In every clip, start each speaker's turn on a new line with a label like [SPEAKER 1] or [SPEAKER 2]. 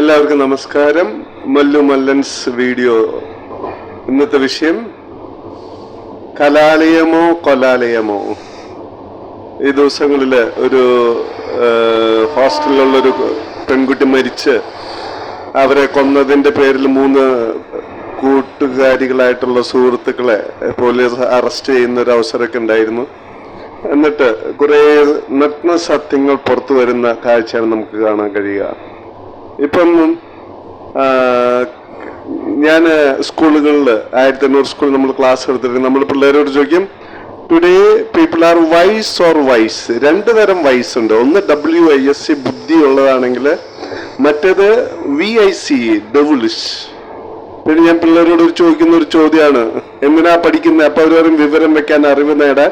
[SPEAKER 1] എല്ലാവർക്കും നമസ്കാരം. മല്ലു മല്ലൻസ് വീഡിയോ. ഇന്നത്തെ വിഷയം കലാലയമോ കൊലാലയമോ? ഈ ദിവസങ്ങളിൽ ഒരു ഹോസ്റ്റലിലുള്ളൊരു പെൺകുട്ടി മരിച്ച് അവരെ കൊന്നതിന്റെ പേരിൽ മൂന്ന് കൂട്ടുകാരികളായിട്ടുള്ള സുഹൃത്തുക്കളെ പോലീസ് അറസ്റ്റ് ചെയ്യുന്ന ഒരു അവസരമൊക്കെ ഉണ്ടായിരുന്നു. എന്നിട്ട് കുറേ നഗ്ന സത്യങ്ങൾ പുറത്തു വരുന്ന കാഴ്ചയാണ് നമുക്ക് കാണാൻ കഴിയുക. ഇപ്പം ഞാൻ സ്കൂളുകളിൽ ആയിരത്തി എണ്ണൂറ് സ്കൂളിൽ നമ്മൾ ക്ലാസ് എടുത്തിട്ട് നമ്മൾ പിള്ളേരോട് ചോദിക്കും today people are wise or wise രണ്ട് തരം വൈസ് ഉണ്ട്. ഒന്ന് ഡബ്ല്യു ഐ എസ് സി ബുദ്ധി ഉള്ളതാണെങ്കിൽ മറ്റേത് വി ഐ സി ഡെവുലിഷ് പിന്നെ ഞാൻ പിള്ളേരോട് ചോദിക്കുന്ന ഒരു ചോദ്യമാണ് എന്തിനാ പഠിക്കുന്നത് അപ്പോൾ അവർ വിവരം വെക്കാൻ അറിവ് നേടാൻ.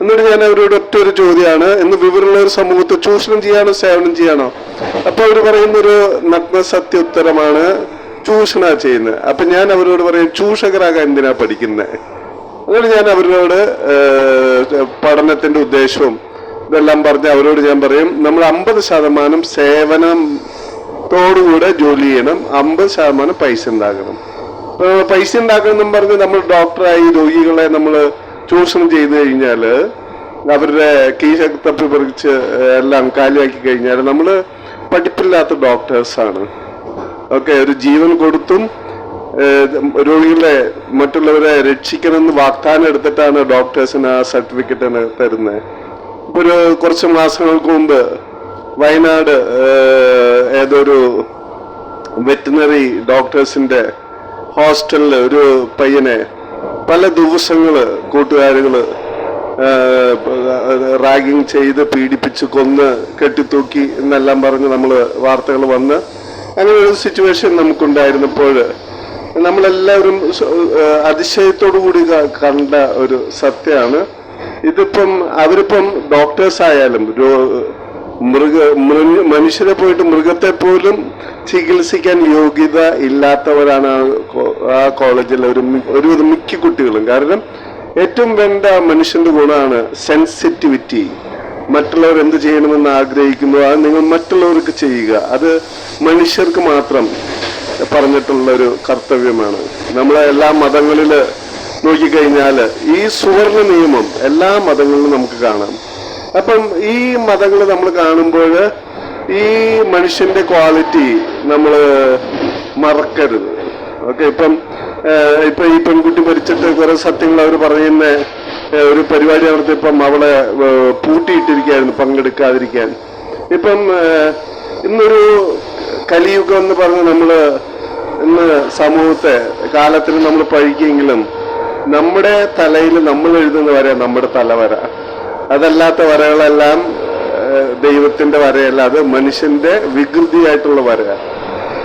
[SPEAKER 1] എന്നിട്ട് ഞാൻ അവരോട് ഒറ്റ ഒരു ചോദ്യമാണ്. ഇന്ന് വിവരമുള്ള ഒരു സമൂഹത്തെ ചൂഷണം ചെയ്യാനോ സേവനം ചെയ്യാനോ അപ്പൊ അവർ പറയുന്ന ഒരു നഗ്ന സത്യോത്തരമാണ് ചൂഷണ ചെയ്യുന്നത്. അപ്പൊ ഞാൻ അവരോട് പറയും ചൂഷകരാകാൻ എന്തിനാ പഠിക്കുന്നത് അതുകൊണ്ട് ഞാൻ അവരോട് പഠനത്തിന്റെ ഉദ്ദേശവും ഇതെല്ലാം പറഞ്ഞ് അവരോട് ഞാൻ പറയും നമ്മൾ അമ്പത് ശതമാനം സേവനത്തോടുകൂടെ ജോലി ചെയ്യണം. അമ്പത് ശതമാനം പൈസ ഉണ്ടാക്കണം പൈസ ഉണ്ടാക്കണം എന്നും പറഞ്ഞ് നമ്മൾ ഡോക്ടറായി രോഗികളെ നമ്മൾ ചൂഷണം ചെയ്തു കഴിഞ്ഞാൽ അവരുടെ കീശ തപ്പി പറിച്ച് എല്ലാം കാലിയാക്കി കഴിഞ്ഞാൽ നമ്മൾ പഠിപ്പില്ലാത്ത ഡോക്ടേഴ്സാണ് ഓക്കെ ഒരു ജീവൻ കൊടുത്തും രോഗികളെ മറ്റുള്ളവരെ രക്ഷിക്കണമെന്ന് വാഗ്ദാനം എടുത്തിട്ടാണ് ഡോക്ടേഴ്സിന് ആ സർട്ടിഫിക്കറ്റ് തരുന്നത് ഇപ്പോൾ ഒരു കുറച്ച് മാസങ്ങൾക്ക് മുമ്പ് വയനാട് ഏതൊരു വെറ്റിനറി ഡോക്ടേഴ്സിന്റെ ഹോസ്റ്റലിൽ ഒരു പയ്യനെ പല ദിവസങ്ങൾ കൂട്ടുകാരുകൾ റാഗിങ് ചെയ്ത് പീഡിപ്പിച്ച് കൊന്ന് കെട്ടിത്തൂക്കി എന്നെല്ലാം പറഞ്ഞ് നമ്മൾ വാർത്തകൾ വന്ന് അങ്ങനെ ഒരു സിറ്റുവേഷൻ നമുക്കുണ്ടായിരുന്നപ്പോൾ നമ്മളെല്ലാവരും അതിശയത്തോടു കൂടി കണ്ട ഒരു സത്യമാണ്. ഇതിപ്പം അവരിപ്പം ഡോക്ടേഴ്സ് ആയാലും മൃഗ മനുഷ്യരെ പോയിട്ട് മൃഗത്തെ പോലും ചികിത്സിക്കാൻ യോഗ്യത ഇല്ലാത്തവരാണ് ആ കോളേജിലെ ഒരു ഒരുവിധം മിക്ക കുട്ടികളും. കാരണം ഏറ്റവും വേണ്ട മനുഷ്യന്റെ ഗുണമാണ് സെൻസിറ്റിവിറ്റി മറ്റുള്ളവർ എന്ത് ചെയ്യണമെന്ന് ആഗ്രഹിക്കുന്നു അത് നിങ്ങൾ മറ്റുള്ളവർക്ക് ചെയ്യുക. അത് മനുഷ്യർക്ക് മാത്രം പറഞ്ഞിട്ടുള്ള ഒരു കർത്തവ്യമാണ്. നമ്മളെ എല്ലാ മതങ്ങളിൽ നോക്കിക്കഴിഞ്ഞാൽ ഈ സുവർണ നിയമം എല്ലാ മതങ്ങളിലും നമുക്ക് കാണാം. അപ്പം ഈ മതങ്ങൾ നമ്മൾ കാണുമ്പോൾ ഈ മനുഷ്യന്റെ ക്വാളിറ്റി നമ്മൾ മറക്കരുത്. ഓക്കെ ഇപ്പം ഇപ്പൊ ഈ പെൺകുട്ടി മരിച്ചിട്ട് കുറെ സത്യങ്ങൾ അവർ പറയുന്ന ഒരു പരിപാടി നടത്തിയപ്പം അവളെ പൂട്ടിയിട്ടിരിക്കുകയായിരുന്നു പങ്കെടുക്കാതിരിക്കാൻ. ഇപ്പം ഇന്നൊരു കലിയുഗം എന്ന് പറഞ്ഞ് നമ്മൾ ഇന്ന് സമൂഹത്തെ കാലത്തിന് നമ്മൾ പഴിക്കെങ്കിലും നമ്മുടെ തലയിൽ നമ്മൾ എഴുതുന്ന വര നമ്മുടെ തലവര അതല്ലാത്ത വരകളെല്ലാം ദൈവത്തിന്റെ വരയല്ല അത് മനുഷ്യന്റെ വികൃതിയായിട്ടുള്ള വര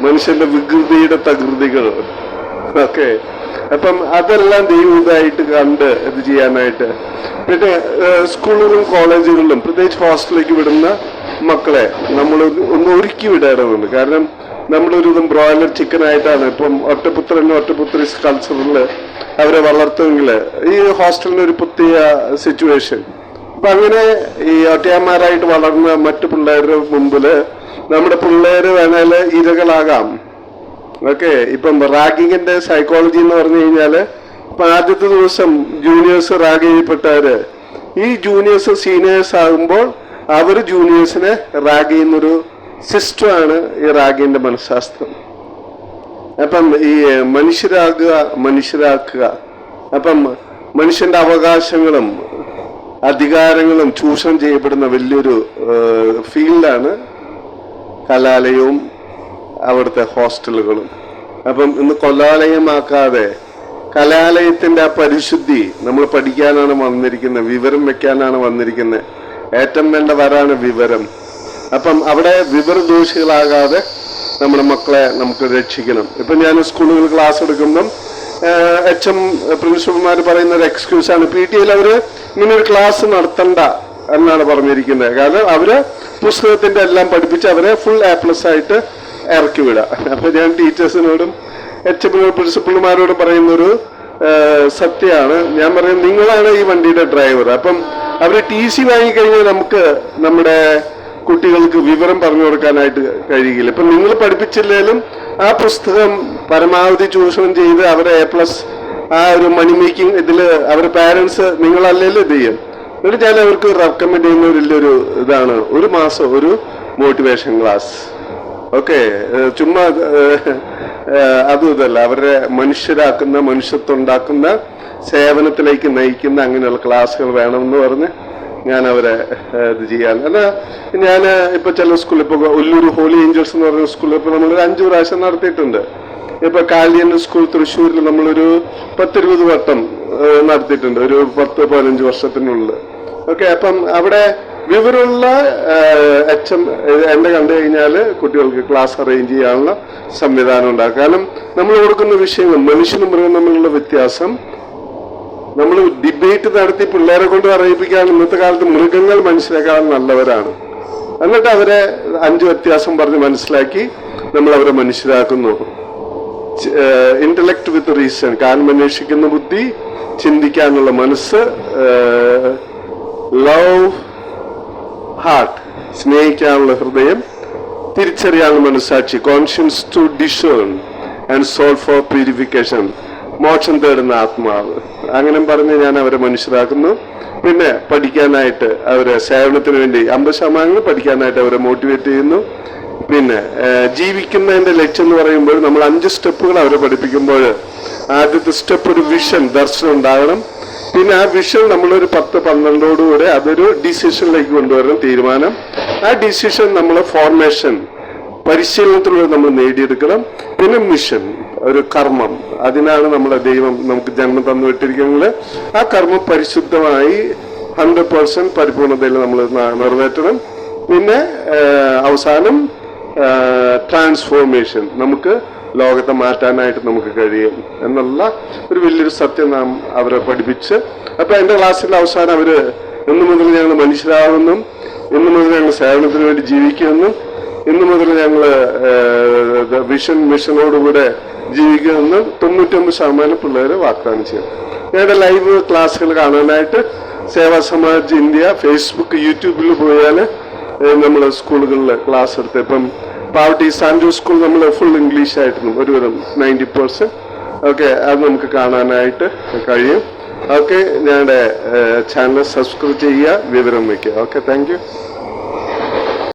[SPEAKER 1] മനുഷ്യന്റെ വികൃതിയുടെ തകൃതികൾ. ഓക്കെ. അപ്പം അതെല്ലാം ദൈവമായിട്ട് കണ്ട് ഇത് ചെയ്യാനായിട്ട്. പിന്നെ സ്കൂളുകളും കോളേജുകളിലും പ്രത്യേകിച്ച് ഹോസ്റ്റലിലേക്ക് വിടുന്ന മക്കളെ നമ്മൾ ഒന്ന് ഒരുക്കി വിടേണ്ടതുണ്ട് കാരണം നമ്മളൊരു വിധം ബ്രോയിലർ ചിക്കൻ ആയിട്ടാണ് ഇപ്പം ഒറ്റപുത്രനും ഒറ്റപുത്രീസ് കൾച്ചറിൽ അവരെ വളർത്തുമെങ്കിൽ ഈ ഹോസ്റ്റലിന് ഒരു പ്രത്യേക സിറ്റുവേഷൻ അപ്പൊ അങ്ങനെ ഈ ഒറ്റയാന്മാരായിട്ട് വളർന്ന മറ്റു പിള്ളേരുടെ മുമ്പിൽ നമ്മുടെ പിള്ളേർ വേണേൽ ഇരകളാകാം. ഓക്കെ ഇപ്പം റാഗിങ്ങിന്റെ സൈക്കോളജി എന്ന് പറഞ്ഞു കഴിഞ്ഞാൽ ഇപ്പൊ ആദ്യത്തെ ദിവസം ജൂനിയേഴ്സ് റാഗ് ചെയ്യപ്പെട്ടവര് ഈ ജൂനിയേഴ്സ് സീനിയേഴ്സ് ആകുമ്പോൾ അവർ ജൂനിയേഴ്സിനെ റാഗ് ചെയ്യുന്നൊരു സിസ്റ്റമാണ് ഈ റാഗിന്റെ മനഃശാസ്ത്രം. അപ്പം ഈ മനുഷ്യരാകുക മനുഷ്യരാക്കുക. അപ്പം മനുഷ്യന്റെ അവകാശങ്ങളും അധികാരങ്ങളും ചൂഷണം ചെയ്യപ്പെടുന്ന വലിയൊരു ഫീൽഡാണ് കലാലയവും അവിടുത്തെ ഹോസ്റ്റലുകളും. അപ്പം ഇന്ന് കൊലാലയമാക്കാതെ കലാലയത്തിന്റെ ആ പരിശുദ്ധി നമ്മൾ പഠിക്കാനാണ് വന്നിരിക്കുന്നത് വിവരം വെക്കാനാണ് വന്നിരിക്കുന്നത്. ഏറ്റവും വേണ്ട വരാണ് വിവരം. അപ്പം അവിടെ വിവരദോഷികളാകാതെ നമ്മുടെ മക്കളെ നമുക്ക് രക്ഷിക്കണം. ഇപ്പം ഞാൻ സ്കൂളുകളിൽ ക്ലാസ് എടുക്കുമ്പം എച്ച് എം പ്രിൻസിപ്പൽമാർ പറയുന്ന ഒരു എക്സ്ക്യൂസാണ് പി ടി എയിൽ അവർ ഇങ്ങനെ ഒരു ക്ലാസ് നടത്തണ്ട എന്നാണ് പറഞ്ഞിരിക്കുന്നത്. കാരണം അവർ പുസ്തകത്തിന്റെ എല്ലാം പഠിപ്പിച്ച് അവരെ ഫുൾ എ പ്ലസ് ആയിട്ട് ഇറക്കി വിടാം. അപ്പൊ ഞാൻ ടീച്ചേഴ്സിനോടും എച്ച് എം പ്രിൻസിപ്പൽമാരോടും പറയുന്നൊരു സത്യമാണ്. ഞാൻ പറയും നിങ്ങളാണ് ഈ വണ്ടിയുടെ ഡ്രൈവർ. അപ്പം അവർ ടി സി വാങ്ങിക്കഴിഞ്ഞാൽ നമുക്ക് നമ്മുടെ കുട്ടികൾക്ക് വിവരം പറഞ്ഞു കൊടുക്കാനായിട്ട് കഴിയില്ല. ഇപ്പം നിങ്ങൾ പഠിപ്പിച്ചില്ലെങ്കിലും ആ പുസ്തകം പരമാവധി ചൂഷണം ചെയ്ത് അവരെ എ പ്ലസ് ആ ഒരു മണി മേക്കിംഗ് ഇതിൽ അവരുടെ പാരൻസ് നിങ്ങളല്ലേലും ഇത് ചെയ്യും. എന്നിട്ട് ഞാൻ അവർക്ക് റെക്കമെൻഡ് ചെയ്യുന്ന വലിയൊരു ഇതാണ്. ഒരു മാസം ഒരു മോട്ടിവേഷൻ ക്ലാസ് ഓക്കെ ചുമ്മാ അതും ഇതല്ല. അവരെ മനുഷ്യരാക്കുന്ന മനുഷ്യത്വം ഉണ്ടാക്കുന്ന സേവനത്തിലേക്ക് നയിക്കുന്ന അങ്ങനെയുള്ള ക്ലാസ്സുകൾ വേണമെന്ന് പറഞ്ഞ് ഞാൻ അവരെ ഇത് ചെയ്യാൻ. അല്ല ഞാൻ ഇപ്പൊ ചില സ്കൂളിൽ ഇപ്പൊ ഒല്ലൂർ ഹോളി ഏഞ്ചൽസ് എന്ന് പറഞ്ഞ സ്കൂളിൽ ഇപ്പൊ നമ്മൾ അഞ്ചു പ്രാവശ്യം നടത്തിയിട്ടുണ്ട്. ഇപ്പൊ കാലിയൻ സ്കൂൾ തൃശ്ശൂരിൽ നമ്മളൊരു പത്തിരുപത് വട്ടം നടത്തിയിട്ടുണ്ട്. ഒരു പത്ത് പതിനഞ്ച് വർഷത്തിനുള്ളിൽ ഓക്കെ അപ്പം അവിടെ വിവരമുള്ള എച്ച് എം എന്നെ കണ്ടു കഴിഞ്ഞാൽ കുട്ടികൾക്ക് ക്ലാസ് അറേഞ്ച് ചെയ്യാനുള്ള സംവിധാനം ഉണ്ടാകും കാരണം നമ്മൾ കൊടുക്കുന്ന വിഷയങ്ങൾ മനുഷ്യനും മൃഗം തമ്മിലുള്ള വ്യത്യാസം നമ്മൾ ഡിബേറ്റ് നടത്തി പിള്ളേരെ കൊണ്ട് അറിയിപ്പിക്കാൻ ഇന്നത്തെ കാലത്ത് മൃഗങ്ങൾ മനസ്സിലാക്കാൻ നല്ലവരാണ്. എന്നിട്ട് അവരെ അഞ്ച് വ്യത്യാസം പറഞ്ഞ് മനസ്സിലാക്കി നമ്മൾ അവരെ മനസ്സിലാക്കുന്നു ഇന്റലക്ട് വിത്ത് റീസൺ കാരണം അന്വേഷിക്കുന്ന ബുദ്ധി ചിന്തിക്കാനുള്ള മനസ്സ് ലവ് ഹാർട്ട് സ്നേഹിക്കാനുള്ള ഹൃദയം തിരിച്ചറിയാനുള്ള മനസ്സാക്ഷി conscience to discern and soul for purification മോക്ഷം തേടുന്ന ആത്മാവ്. അങ്ങനെ പറഞ്ഞ് ഞാൻ അവരെ മനുഷ്യരാക്കുന്നു. പിന്നെ പഠിക്കാനായിട്ട് അവരെ സേവനത്തിന് വേണ്ടി അമ്പത് ശതമാനങ്ങൾ പഠിക്കാനായിട്ട് അവരെ മോട്ടിവേറ്റ് ചെയ്യുന്നു. പിന്നെ ജീവിക്കുന്നതിന്റെ ലക്ഷ്യം എന്ന് പറയുമ്പോൾ നമ്മൾ അഞ്ച് സ്റ്റെപ്പുകൾ അവരെ പഠിപ്പിക്കുമ്പോൾ ആദ്യത്തെ സ്റ്റെപ്പ് ഒരു വിഷൻ ദർശനം ഉണ്ടാകണം. പിന്നെ ആ വിഷൻ നമ്മളൊരു പത്ത് പന്ത്രണ്ടോടുകൂടെ അതൊരു ഡിസിഷനിലേക്ക് കൊണ്ടുവരണം തീരുമാനം. ആ ഡിസിഷൻ നമ്മൾ ഫോർമേഷൻ പരിശീലനത്തിലൂടെ നമ്മൾ നേടിയെടുക്കണം. പിന്നെ മിഷൻ ഒരു കർമ്മം. അതിനാണ് നമ്മളെ ദൈവം നമുക്ക് ജന്മം തന്നു വിട്ടിരിക്കുന്നത് ആ കർമ്മം പരിശുദ്ധമായി ഹൺഡ്രഡ് പേഴ്സെന്റ് പരിപൂർണതയിൽ നമ്മൾ നിറവേറ്റണം. പിന്നെ അവസാനം ട്രാൻസ്ഫോർമേഷൻ നമുക്ക് ലോകത്തെ മാറ്റാനായിട്ട് നമുക്ക് കഴിയും എന്നുള്ള ഒരു വലിയൊരു സത്യം നാം അവരെ പഠിപ്പിച്ച് അപ്പൊ എന്റെ ക്ലാസ്സിൽ അവസാനം അവർ ഇന്നു മുതൽ ഞങ്ങൾ മനുഷ്യരാകുമെന്നും ഇന്നു മുതൽ ഞങ്ങൾ സേവനത്തിന് വേണ്ടി ജീവിക്കുമെന്നും ഇന്നു മുതൽ ഞങ്ങൾ വിഷൻ മിഷനോടുകൂടെ ജീവിക്കുമെന്ന് തൊണ്ണൂറ്റൊമ്പത് ശതമാനം പിള്ളേര് വാഗ്ദാനം ചെയ്യും. ഞങ്ങളുടെ ലൈവ് ക്ലാസ്സുകൾ കാണാനായിട്ട് സേവാ സമാജ് ഇന്ത്യ ഫേസ്ബുക്ക് യൂട്യൂബിൽ പോയാൽ നമ്മൾ സ്കൂളുകളിൽ ക്ലാസ് എടുത്ത് ഇപ്പം പാവട്ടി സാൻഡ്രൂ സ്കൂൾ നമ്മൾ ഫുൾ ഇംഗ്ലീഷ് ആയിരുന്നു. ഒരുവിധം നയന്റി പേഴ്സെന്റ് ഓക്കെ അത് നമുക്ക് കാണാനായിട്ട് കഴിയും. ഓക്കെ ഞങ്ങളുടെ ചാനൽ സബ്സ്ക്രൈബ് ചെയ്യുക വിവരം വയ്ക്കുക ഓക്കെ താങ്ക്